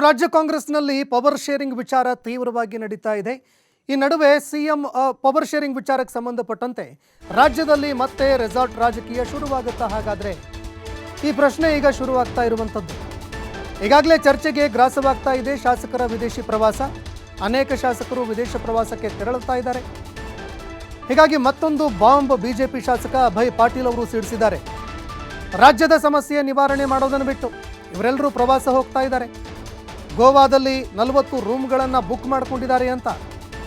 ರಾಜ್ಯ ಕಾಂಗ್ರೆಸ್ನಲ್ಲಿ power sharing ವಿಚಾರ ತೀವ್ರವಾಗಿ ನಡೀತಾ ಇದೆ. ಈ ನಡುವೆ ಸಿಎಂ ಪವರ್ ಶೇರಿಂಗ್ ವಿಚಾರಕ್ಕೆ ಸಂಬಂಧಪಟ್ಟಂತೆ ರಾಜ್ಯದಲ್ಲಿ ಮತ್ತೆ ರೆಸಾರ್ಟ್ ರಾಜಕೀಯ ಶುರುವಾಗುತ್ತಾ ಹಾಗಾದ್ರೆ? ಈ ಪ್ರಶ್ನೆ ಈಗ ಶುರುವಾಗ್ತಾ ಇರುವಂಥದ್ದು. ಈಗಾಗಲೇ ಚರ್ಚೆಗೆ ಗ್ರಾಸವಾಗ್ತಾ ಇದೆ ಶಾಸಕರ ವಿದೇಶಿ ಪ್ರವಾಸ. ಅನೇಕ ಶಾಸಕರು ವಿದೇಶ ಪ್ರವಾಸಕ್ಕೆ ತೆರಳುತ್ತಾ ಇದ್ದಾರೆ. ಹೀಗಾಗಿ ಮತ್ತೊಂದು ಬಾಂಬ್ ಬಿಜೆಪಿ ಶಾಸಕ ಅಭಯ್ ಪಾಟೀಲ್ ಅವರು ಸಿಡಿಸಿದ್ದಾರೆ. ರಾಜ್ಯದ ಸಮಸ್ಯೆ ನಿವಾರಣೆ ಮಾಡೋದನ್ನು ಬಿಟ್ಟು ಇವರೆಲ್ಲರೂ ಪ್ರವಾಸ ಹೋಗ್ತಾ ಇದ್ದಾರೆ. ಗೋವಾದಲ್ಲಿ ನಲವತ್ತು ರೂಮ್ಗಳನ್ನು ಬುಕ್ ಮಾಡಿಕೊಂಡಿದ್ದಾರೆ ಅಂತ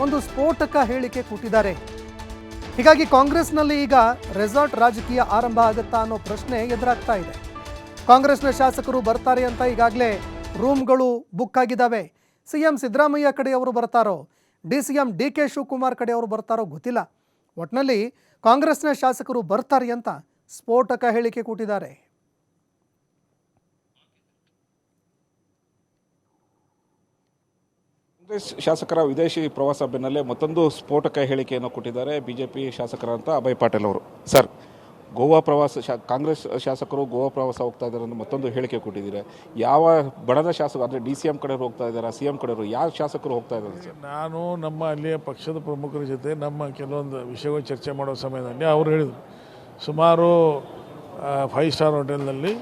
ಒಂದು ಸ್ಫೋಟಕ ಹೇಳಿಕೆ ಕೊಟ್ಟಿದ್ದಾರೆ. ಹೀಗಾಗಿ ಕಾಂಗ್ರೆಸ್ನಲ್ಲಿ ಈಗ ರೆಸಾರ್ಟ್ ರಾಜಕೀಯ ಆರಂಭ ಆಗುತ್ತಾ ಅನ್ನೋ ಪ್ರಶ್ನೆ ಎದುರಾಗ್ತಾ ಇದೆ. ಕಾಂಗ್ರೆಸ್ನ ಶಾಸಕರು ಬರ್ತಾರೆ ಅಂತ ಈಗಾಗಲೇ ರೂಮ್ಗಳು ಬುಕ್ ಆಗಿದ್ದಾವೆ. ಸಿ ಎಂ ಸಿದ್ದರಾಮಯ್ಯ ಕಡೆಯವರು ಬರ್ತಾರೋ? D C M D K Shivakumar ಕಡೆಯವರು ಬರ್ತಾರೋ ಗೊತ್ತಿಲ್ಲ. ಒಟ್ನಲ್ಲಿ ಕಾಂಗ್ರೆಸ್ನ ಶಾಸಕರು ಬರ್ತಾರೆ ಅಂತ ಸ್ಫೋಟಕ ಹೇಳಿಕೆ ಕೊಟ್ಟಿದ್ದಾರೆ. ಕಾಂಗ್ರೆಸ್ ಶಾಸಕರ ವಿದೇಶಿ ಪ್ರವಾಸ ಬೆನ್ನಲ್ಲೇ ಮತ್ತೊಂದು ಸ್ಫೋಟಕ ಹೇಳಿಕೆಯನ್ನು ಕೊಟ್ಟಿದ್ದಾರೆ ಬಿಜೆಪಿ ಶಾಸಕರಂತ ಅಭಯ್ ಪಾಟೀಲ್ ಅವರು. ಸರ್, ಗೋವಾ ಪ್ರವಾಸ ಕಾಂಗ್ರೆಸ್ ಶಾಸಕರು ಗೋವಾ ಪ್ರವಾಸ ಹೋಗ್ತಾ ಇದ್ದಾರೆ ಅಂತ ಮತ್ತೊಂದು ಹೇಳಿಕೆ ಕೊಟ್ಟಿದ್ದೀರಾ. ಯಾವ ಬಣದ ಶಾಸಕ, ಅಂದರೆ ಡಿ ಸಿ ಎಂ ಕಡೆಯವರು ಹೋಗ್ತಾ ಇದ್ದಾರೆ, ಸಿ ಎಂ ಕಡೆಯವರು ಯಾವ ಶಾಸಕರು ಹೋಗ್ತಾ ಇದ್ದಾರೆ ಸರ್? ನಾನು ನಮ್ಮ ಅಲ್ಲಿಯ ಪಕ್ಷದ ಪ್ರಮುಖರ ಜೊತೆ ನಮ್ಮ ಕೆಲವೊಂದು ವಿಷಯಗಳು ಚರ್ಚೆ ಮಾಡೋ ಸಮಯದಲ್ಲಿ ಅವರು ಹೇಳಿದರು. ಸುಮಾರು ಫೈವ್ ಸ್ಟಾರ್ ಹೋಟೆಲ್ನಲ್ಲಿ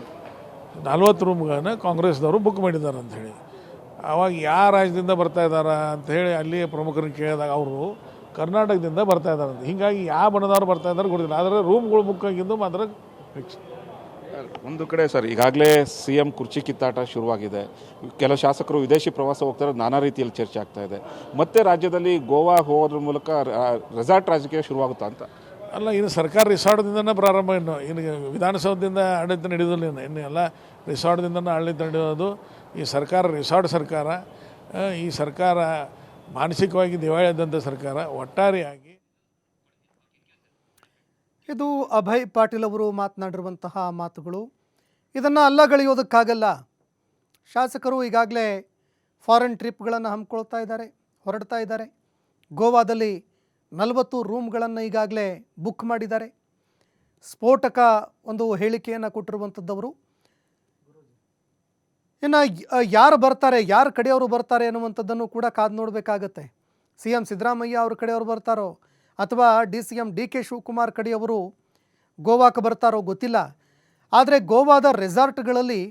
ನಲ್ವತ್ತು ರೂಮ್ಗಳನ್ನು ಕಾಂಗ್ರೆಸ್ನವರು ಬುಕ್ ಮಾಡಿದ್ದಾರೆ ಅಂತ ಹೇಳಿ ಆವಾಗ ಯಾವ ರಾಜ್ಯದಿಂದ ಬರ್ತಾ ಇದ್ದಾರ ಅಂತ ಹೇಳಿ ಅಲ್ಲಿಯ ಪ್ರಮುಖರನ್ನು ಕೇಳಿದಾಗ ಅವರು ಕರ್ನಾಟಕದಿಂದ ಬರ್ತಾ ಇದ್ದಾರೆ ಹೀಗಾಗಿ ಯಾವ ಬಣದವ್ರು ಬರ್ತಾ ಇದ್ದಾರೆ ಗೊತ್ತಿಲ್ಲ. ಆದರೆ ರೂಮ್ಗಳು ಬುಕ್ ಆಗಿದ್ದು ಮಾತ್ರ ಫಿಕ್ಸ್ ಒಂದು ಕಡೆ ಸರ್, ಈಗಾಗಲೇ ಸಿ ಎಂ ಕುರ್ಚಿ ಕಿತ್ತಾಟ ಶುರುವಾಗಿದೆ. ಕೆಲವು ಶಾಸಕರು ವಿದೇಶಿ ಪ್ರವಾಸ ಹೋಗ್ತಾರೆ, ನಾನಾ ರೀತಿಯಲ್ಲಿ ಚರ್ಚೆ ಆಗ್ತಾ ಇದೆ. ಮತ್ತೆ ರಾಜ್ಯದಲ್ಲಿ ಗೋವಾ ಹೋಗೋದ್ರ ಮೂಲಕ ರೆಸಾರ್ಟ್ ರಾಜಕೀಯ ಶುರುವಾಗುತ್ತಾ ಅಂತ? ಅಲ್ಲ, ಇನ್ನು ಸರ್ಕಾರ ರಿಸಾರ್ಟ್ದಿಂದನೇ ಪ್ರಾರಂಭ ಇನ್ನು. ಇನ್ನು ವಿಧಾನಸೌಧದಿಂದ ಆಡಳಿತ ನಡೆಯೋದಿಲ್ಲ ಇನ್ನು. ಇನ್ನು ಎಲ್ಲ ರಿಸಾರ್ಟ್ದಿಂದನೇ ಆಡಳಿತ ನಡೆಯೋದು ಈ ಸರ್ಕಾರ, ರಿಸಾರ್ಟ್ ಸರ್ಕಾರ. ಈ ಸರ್ಕಾರ ಮಾನಸಿಕವಾಗಿ ದಿವಾಳಿಯಾದಂಥ ಸರ್ಕಾರ, ಒಟ್ಟಾರೆಯಾಗಿ ಇದು ಅಭಯ್ ಪಾಟೀಲ್ ಅವರು ಮಾತನಾಡಿರುವಂತಹ ಮಾತುಗಳು. ಇದನ್ನು ಅಲ್ಲಗಳೆಯೋದಕ್ಕಾಗಲ್ಲ ಶಾಸಕರು ಈಗಾಗಲೇ ಫಾರಿನ್ ಟ್ರಿಪ್ಗಳನ್ನು ಹಮ್ಮಿಕೊಳ್ತಾ ಇದ್ದಾರೆ, ಹೊರಡ್ತಾ ಇದ್ದಾರೆ. ಗೋವಾದಲ್ಲಿ ನಲವತ್ತು ರೂಮ್ಗಳನ್ನು ಈಗಾಗಲೇ ಬುಕ್ ಮಾಡಿದ್ದಾರೆ. ಸ್ಫೋಟಕ ಒಂದು ಹೇಳಿಕೆಯನ್ನು ಕೊಟ್ಟಿರುವಂಥದ್ದವರು ಇನ್ನು ಯಾರು ಬರ್ತಾರೆ, ಯಾರ ಕಡೆಯವರು ಬರ್ತಾರೆ ಅನ್ನುವಂಥದ್ದನ್ನು ಕೂಡ ಕಾದು ನೋಡಬೇಕಾಗತ್ತೆ. ಸಿ ಎಂ ಸಿದ್ದರಾಮಯ್ಯ ಅವ್ರ ಕಡೆಯವರು ಬರ್ತಾರೋ, ಅಥವಾ D C M D K Shivakumar ಕಡೆಯವರು ಗೋವಾಕ್ಕೆ ಬರ್ತಾರೋ ಗೊತ್ತಿಲ್ಲ. ಆದರೆ ಗೋವಾದ ರೆಸಾರ್ಟ್ಗಳಲ್ಲಿ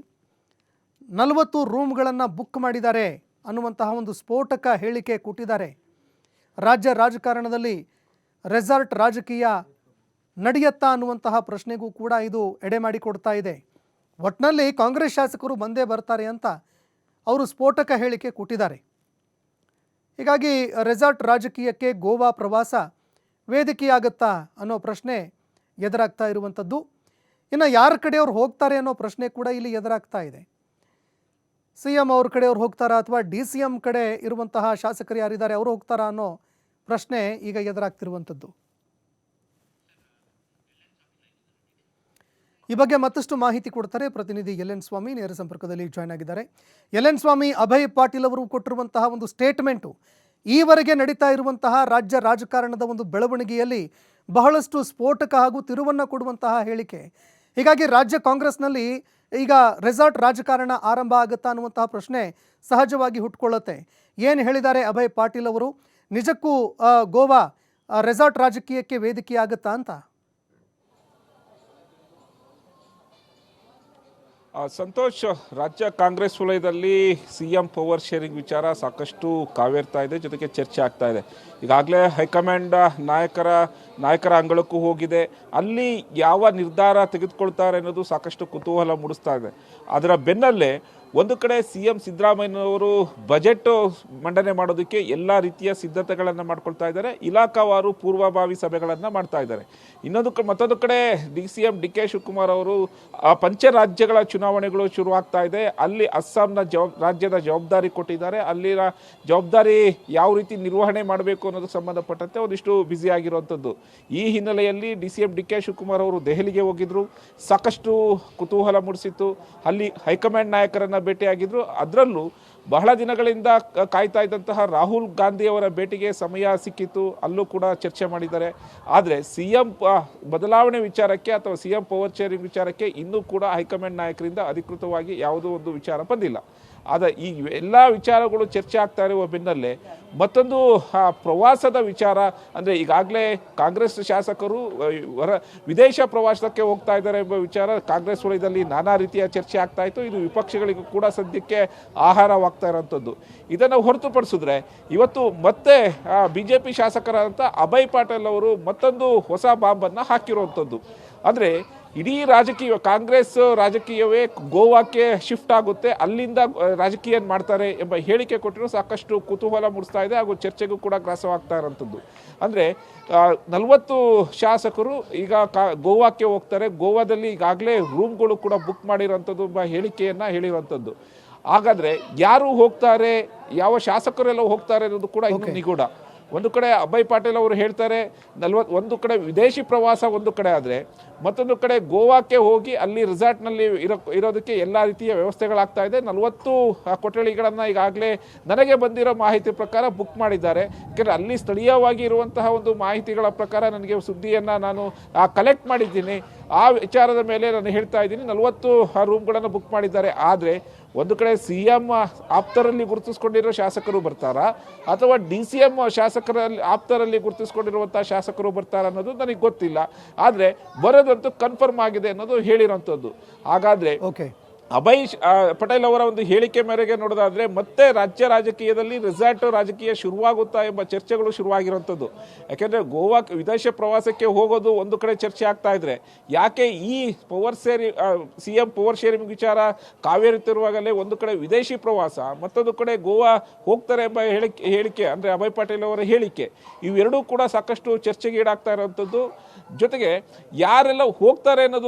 ನಲವತ್ತು ರೂಮ್ಗಳನ್ನು ಬುಕ್ ಮಾಡಿದ್ದಾರೆ ಅನ್ನುವಂತಹ ಒಂದು ಸ್ಫೋಟಕ ಹೇಳಿಕೆ ಕೊಟ್ಟಿದ್ದಾರೆ. ರಾಜ್ಯ ರಾಜಕಾರಣದಲ್ಲಿ ರೆಸಾರ್ಟ್ ರಾಜಕೀಯ ನಡೆಯತ್ತಾ ಅನ್ನುವಂತಹ ಪ್ರಶ್ನೆಗೂ ಕೂಡ ಇದು ಎಡೆ ಮಾಡಿಕೊಡ್ತಾ ಇದೆ. ಒಟ್ಟಿನಲ್ಲಿ ಕಾಂಗ್ರೆಸ್ ಶಾಸಕರು ಬಂದೇ ಬರ್ತಾರೆ ಅಂತ ಅವರು ಸ್ಫೋಟಕ ಹೇಳಿಕೆ ಕೊಟ್ಟಿದ್ದಾರೆ. ಹೀಗಾಗಿ ರೆಸಾರ್ಟ್ ರಾಜಕೀಯಕ್ಕೆ ಗೋವಾ ಪ್ರವಾಸ ವೇದಿಕೆಯಾಗುತ್ತಾ ಅನ್ನೋ ಪ್ರಶ್ನೆ ಎದುರಾಗ್ತಾ ಇರುವಂಥದ್ದು. ಇನ್ನು ಯಾರ ಕಡೆಯವ್ರು ಹೋಗ್ತಾರೆ ಅನ್ನೋ ಪ್ರಶ್ನೆ ಕೂಡ ಇಲ್ಲಿ ಎದುರಾಗ್ತಾ ಇದೆ. ಸಿ ಎಂ ಅವ್ರ ಕಡೆಯವ್ರು ಹೋಗ್ತಾರಾ ಅಥವಾ ಡಿ ಸಿ ಎಂ ಕಡೆ ಇರುವಂತಹ ಶಾಸಕರು ಯಾರಿದ್ದಾರೆ, ಅವರು ಹೋಗ್ತಾರಾ ಅನ್ನೋ ಪ್ರಶ್ನೆ ಈಗ ಎದುರಾಗ್ತಿರುವಂಥದ್ದು. ಈ ಬಗ್ಗೆ ಮತ್ತಷ್ಟು ಮಾಹಿತಿ ಕೊಡ್ತಾರೆ ಪ್ರತಿನಿಧಿ ಎಲ್ ಎನ್ ಸ್ವಾಮಿ, ನೇರ ಸಂಪರ್ಕದಲ್ಲಿ ಜಾಯ್ನ್ ಆಗಿದ್ದಾರೆ. ಎಲ್ ಎನ್ ಸ್ವಾಮಿ, ಅಭಯ್ ಪಾಟೀಲ್ ಅವರು ಕೊಟ್ಟಿರುವಂತಹ ಒಂದು ಸ್ಟೇಟ್ಮೆಂಟು ಈವರೆಗೆ ನಡೀತಾ ಇರುವಂತಹ ರಾಜ್ಯ ರಾಜಕಾರಣದ ಒಂದು ಬೆಳವಣಿಗೆಯಲ್ಲಿ ಬಹಳಷ್ಟು ಸ್ಫೋಟಕ ಹಾಗೂ ತಿರುವನ್ನು ಕೊಡುವಂತಹ ಹೇಳಿಕೆ. ಹೀಗಾಗಿ ರಾಜ್ಯ ಕಾಂಗ್ರೆಸ್ನಲ್ಲಿ ಈಗ ರೆಸಾರ್ಟ್ ರಾಜಕಾರಣ ಆರಂಭ ಆಗುತ್ತಾ ಅನ್ನುವಂತಹ ಪ್ರಶ್ನೆ ಸಹಜವಾಗಿ ಹುಟ್ಕೊಳ್ಳುತ್ತೆ. ಏನು ಹೇಳಿದ್ದಾರೆ ಅಭಯ್ ಪಾಟೀಲ್ ಅವರು? ನಿಜಕ್ಕೂ ಗೋವಾ ರೆಸಾರ್ಟ್ ರಾಜಕೀಯಕ್ಕೆ ವೇದಿಕೆಯಾಗುತ್ತಾ ಅಂತ? ಸಂತೋಷ್, ರಾಜ್ಯ ಕಾಂಗ್ರೆಸ್ ವಲಯದಲ್ಲಿ ಸಿ ಎಂ ಪವರ್ ಶೇರಿಂಗ್ ವಿಚಾರ ಸಾಕಷ್ಟು ಕಾವೇರ್ತಾ ಇದೆ, ಜೊತೆಗೆ ಚರ್ಚೆ ಆಗ್ತಾ ಇದೆ. ಈಗಾಗಲೇ ಹೈಕಮಾಂಡ್ ನಾಯಕರ ನಾಯಕರ ಅಂಗಳಕ್ಕೂ ಹೋಗಿದೆ. ಅಲ್ಲಿ ಯಾವ ನಿರ್ಧಾರ ತೆಗೆದುಕೊಳ್ತಾರೆ ಅನ್ನೋದು ಸಾಕಷ್ಟು ಕುತೂಹಲ ಮೂಡಿಸ್ತಾ ಇದೆ. ಅದರ ಬೆನ್ನಲ್ಲೇ ಒಂದು ಕಡೆ ಸಿ ಎಂ ಸಿದ್ದರಾಮಯ್ಯನವರು ಬಜೆಟ್ ಮಂಡನೆ ಮಾಡೋದಕ್ಕೆ ಎಲ್ಲ ರೀತಿಯ ಸಿದ್ಧತೆಗಳನ್ನು ಮಾಡ್ಕೊಳ್ತಾ ಇದ್ದಾರೆ. ಇಲಾಖಾವಾರು ಪೂರ್ವಭಾವಿ ಸಭೆಗಳನ್ನು ಮಾಡ್ತಾ ಇದ್ದಾರೆ. ಇನ್ನೊಂದು ಮತ್ತೊಂದು ಕಡೆ D C M D K Shivakumar ಅವರು ಆ ಪಂಚರಾಜ್ಯಗಳ ಚುನಾವಣೆಗಳು ಶುರುವಾಗ್ತಾ ಇದೆ. ಅಲ್ಲಿ ಅಸ್ಸಾಂನ ಜವಾಬ್, ರಾಜ್ಯದ ಜವಾಬ್ದಾರಿ ಕೊಟ್ಟಿದ್ದಾರೆ. ಅಲ್ಲಿನ ಜವಾಬ್ದಾರಿ ಯಾವ ರೀತಿ ನಿರ್ವಹಣೆ ಮಾಡಬೇಕು ಅನ್ನೋದಕ್ಕೆ ಸಂಬಂಧಪಟ್ಟಂತೆ ಒಂದಿಷ್ಟು ಬ್ಯುಸಿ ಆಗಿರುವಂಥದ್ದು. ಈ ಹಿನ್ನೆಲೆಯಲ್ಲಿ D C M D K Shivakumar ಅವರು ದೆಹಲಿಗೆ ಹೋಗಿದ್ರು. ಸಾಕಷ್ಟು ಕುತೂಹಲ ಮೂಡಿಸಿತ್ತು. ಅಲ್ಲಿ ಹೈಕಮಾಂಡ್ ನಾಯಕರನ್ನ ಭೇಟಿಯಾಗಿದ್ರು. ಅದರಲ್ಲೂ ಬಹಳ ದಿನಗಳಿಂದ ಕಾಯ್ತಾ ಇದ್ದಂತಹ ರಾಹುಲ್ ಗಾಂಧಿಯವರ ಭೇಟಿಗೆ ಸಮಯ ಸಿಕ್ಕಿತ್ತು. ಅಲ್ಲೂ ಕೂಡ ಚರ್ಚೆ ಮಾಡಿದ್ದಾರೆ. ಆದರೆ ಸಿ ಎಂ ಬದಲಾವಣೆ ವಿಚಾರಕ್ಕೆ ಅಥವಾ ಸಿ ಎಂ ಪವರ್ ಚೇರಿಂಗ್ ವಿಚಾರಕ್ಕೆ ಇನ್ನೂ ಕೂಡ ಹೈಕಮಾಂಡ್ ನಾಯಕರಿಂದ ಅಧಿಕೃತವಾಗಿ ಯಾವುದೋ ಒಂದು ವಿಚಾರ ಬಂದಿಲ್ಲ. ಆದ ಈ ಎಲ್ಲ ವಿಚಾರಗಳು ಚರ್ಚೆ ಆಗ್ತಾ ಇರುವ ಬೆನ್ನಲ್ಲೇ ಮತ್ತೊಂದು ಪ್ರವಾಸದ ವಿಚಾರ ಅಂದರೆ ಈಗಾಗಲೇ ಕಾಂಗ್ರೆಸ್ ಶಾಸಕರು ಹೊರ ವಿದೇಶ ಪ್ರವಾಸಕ್ಕೆ ಹೋಗ್ತಾ ಇದ್ದಾರೆ ಎಂಬ ವಿಚಾರ ಕಾಂಗ್ರೆಸ್ ವಲಯದಲ್ಲಿ ನಾನಾ ರೀತಿಯ ಚರ್ಚೆ ಆಗ್ತಾ ಇತ್ತು. ಇದು ವಿಪಕ್ಷಗಳಿಗೂ ಕೂಡ ಸದ್ಯಕ್ಕೆ ಆಹಾರವಾಗ್ತಾ ಇರೋಂಥದ್ದು ಇದನ್ನು ಹೊರತುಪಡಿಸಿದ್ರೆ ಇವತ್ತು ಮತ್ತೆ ಬಿ ಜೆ ಪಿ ಶಾಸಕರಾದಂಥ ಅಭಯ್ ಪಾಟೀಲ್ ಅವರು ಮತ್ತೊಂದು ಹೊಸ ಬಾಂಬನ್ನು ಹಾಕಿರುವಂಥದ್ದು. ಅಂದರೆ ಇಡೀ ರಾಜಕೀಯ ಕಾಂಗ್ರೆಸ್ ರಾಜಕೀಯವೇ ಗೋವಾಕ್ಕೆ ಶಿಫ್ಟ್ ಆಗುತ್ತೆ. ಅಲ್ಲಿಂದ ರಾಜಕೀಯ ಮಾಡ್ತಾರೆ ಎಂಬ ಹೇಳಿಕೆ ಕೊಟ್ಟಿರೋ ಸಾಕಷ್ಟು ಕುತೂಹಲ ಮೂಡಿಸ್ತಾ ಇದೆ ಹಾಗೂ ಚರ್ಚೆಗೂ ಕೂಡ ಗ್ರಾಸವಾಗ್ತಾ ಇರೋಂಥದ್ದು. ಅಂದರೆ ನಲವತ್ತು ಶಾಸಕರು ಈಗ ಕಾ ಗೋವಾಕ್ಕೆ ಹೋಗ್ತಾರೆ. ಗೋವಾದಲ್ಲಿ ಈಗಾಗಲೇ ರೂಮ್ಗಳು ಕೂಡ ಬುಕ್ ಮಾಡಿರೋಂಥದ್ದು ಎಂಬ ಹೇಳಿಕೆಯನ್ನು ಹೇಳಿರುವಂಥದ್ದು ಹಾಗಾದರೆ ಯಾರು ಹೋಗ್ತಾರೆ ಯಾವ ಶಾಸಕರೆಲ್ಲ ಹೋಗ್ತಾರೆ ಅನ್ನೋದು ಕೂಡ ಇನ್ನು ನಿಗೂಢ. ಒಂದು ಕಡೆ ಅಭಯ್ ಪಾಟೀಲ್ ಅವರು ಹೇಳ್ತಾರೆ, ನಲ್ವತ್, ಒಂದು ಕಡೆ ವಿದೇಶಿ ಪ್ರವಾಸ ಒಂದು ಕಡೆ ಆದರೆ, ಮತ್ತೊಂದು ಕಡೆ ಗೋವಾಕ್ಕೆ ಹೋಗಿ ಅಲ್ಲಿ ರೆಸಾರ್ಟ್ನಲ್ಲಿ ಇರೋ, ಇರೋದಕ್ಕೆ ಎಲ್ಲ ರೀತಿಯ ವ್ಯವಸ್ಥೆಗಳಾಗ್ತಾ ಇದೆ. ನಲವತ್ತು ಕೊಠಡಿಗಳನ್ನು ಈಗಾಗಲೇ ನನಗೆ ಬಂದಿರೋ ಮಾಹಿತಿ ಪ್ರಕಾರ ಬುಕ್ ಮಾಡಿದ್ದಾರೆ. ಯಾಕೆಂದರೆ ಅಲ್ಲಿ ಸ್ಥಳೀಯವಾಗಿ ಇರುವಂತಹ ಒಂದು ಮಾಹಿತಿಗಳ ಪ್ರಕಾರ ನನಗೆ ಸುದ್ದಿಯನ್ನು ನಾನು ಕಲೆಕ್ಟ್ ಮಾಡಿದ್ದೀನಿ. ಆ ವಿಚಾರದ ಮೇಲೆ ನಾನು ಹೇಳ್ತಾ ಇದ್ದೀನಿ. ನಲವತ್ತು ರೂಮ್ಗಳನ್ನು ಬುಕ್ ಮಾಡಿದ್ದಾರೆ. ಆದರೆ ಒಂದು ಕಡೆ ಸಿ ಎಂ ಆಪ್ತರಲ್ಲಿ ಗುರುತಿಸ್ಕೊಂಡಿರೋ ಶಾಸಕರು ಬರ್ತಾರಾ? ಅಥವಾ ಡಿ ಸಿ ಎಂ ಶಾಸಕರಲ್ಲಿ, ಆಪ್ತರಲ್ಲಿ ಗುರುತಿಸ್ಕೊಂಡಿರುವಂಥ ಶಾಸಕರು ಬರ್ತಾರ ಅನ್ನೋದು ನನಗೆ ಗೊತ್ತಿಲ್ಲ. ಆದರೆ ಬರೋದಂತೂ ಕನ್ಫರ್ಮ್ ಆಗಿದೆ ಅನ್ನೋದು ಹೇಳಿರೋಂಥದ್ದು. ಹಾಗಾದರೆ ಓಕೆ ಅಭಯ್ ಪಟೇಲ್ ಅವರ ಒಂದು ಹೇಳಿಕೆ ಮೇರೆಗೆ ನೋಡೋದಾದರೆ ಮತ್ತೆ ರಾಜ್ಯ ರಾಜಕೀಯದಲ್ಲಿ ರೆಸಾರ್ಟ್ ರಾಜಕೀಯ ಶುರುವಾಗುತ್ತಾ ಎಂಬ ಚರ್ಚೆಗಳು ಶುರುವಾಗಿರುವಂಥದ್ದು. ಯಾಕೆಂದರೆ ಗೋವಾ ವಿದೇಶ ಪ್ರವಾಸಕ್ಕೆ ಹೋಗೋದು ಒಂದು ಕಡೆ ಚರ್ಚೆ ಆಗ್ತಾ ಇದ್ರೆ, ಯಾಕೆ ಈ ಪವರ್ ಸೇರಿ ಸಿ ಎಂ ಪವರ್ ಶೇರಿಂಗ್ ವಿಚಾರ ಕಾವೇರುತ್ತಿರುವಾಗಲೇ ಒಂದು ಕಡೆ ವಿದೇಶಿ ಪ್ರವಾಸ, ಮತ್ತೊಂದು ಕಡೆ ಗೋವಾ ಹೋಗ್ತಾರೆ ಎಂಬ ಹೇಳಿಕೆ ಹೇಳಿಕೆ, ಅಂದರೆ ಅಭಯ್ ಪಟೇಲ್ ಅವರ ಹೇಳಿಕೆ, ಇವೆರಡೂ ಕೂಡ ಸಾಕಷ್ಟು ಚರ್ಚೆಗೆ ಈಡಾಗ್ತಾ ಇರುವಂಥದ್ದು. ಜೊತೆಗೆ ಯಾರೆಲ್ಲ ಹೋಗ್ತಾರೆ ಅನ್ನೋದು